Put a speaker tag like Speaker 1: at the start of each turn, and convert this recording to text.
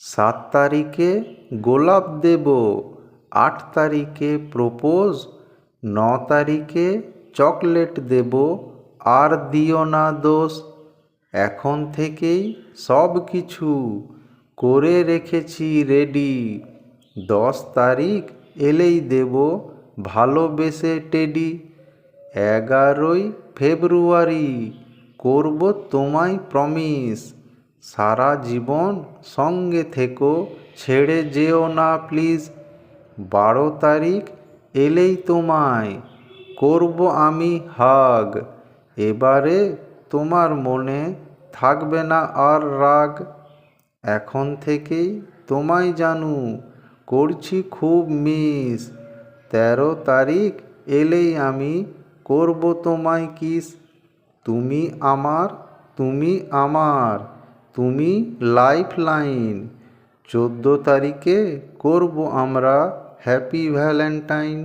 Speaker 1: সাত তারিখে গোলাপ দেব, আট তারিখে প্রপোজ, ন তারিখে চকলেট দেব, আর দিও না দোষ। এখন থেকেই সব কিছু করে রেখেছি রেডি। দশ তারিখ এলেই দেব ভালোবেসে টেডি। এগারোই ফেব্রুয়ারি, করব তোমায় প্রমিস। সারা জীবন সঙ্গে থেকো, ছেড়ে যেও না প্লিজ। বারো তারিখ এলেই তোমায়, করব আমি হাগ। এবারে তোমার মনে থাকবে না আর রাগ। এখন থেকেই তোমায় জানু, করছি খুব মিস। তেরো তারিখ এলেই আমি করব তোমায় কিস। তুমি আমার তুমি আমার। তুমি লাইফ লাইন চোদ্দ তারিখে করব আমরা হ্যাপি ভ্যালেন্টাইন।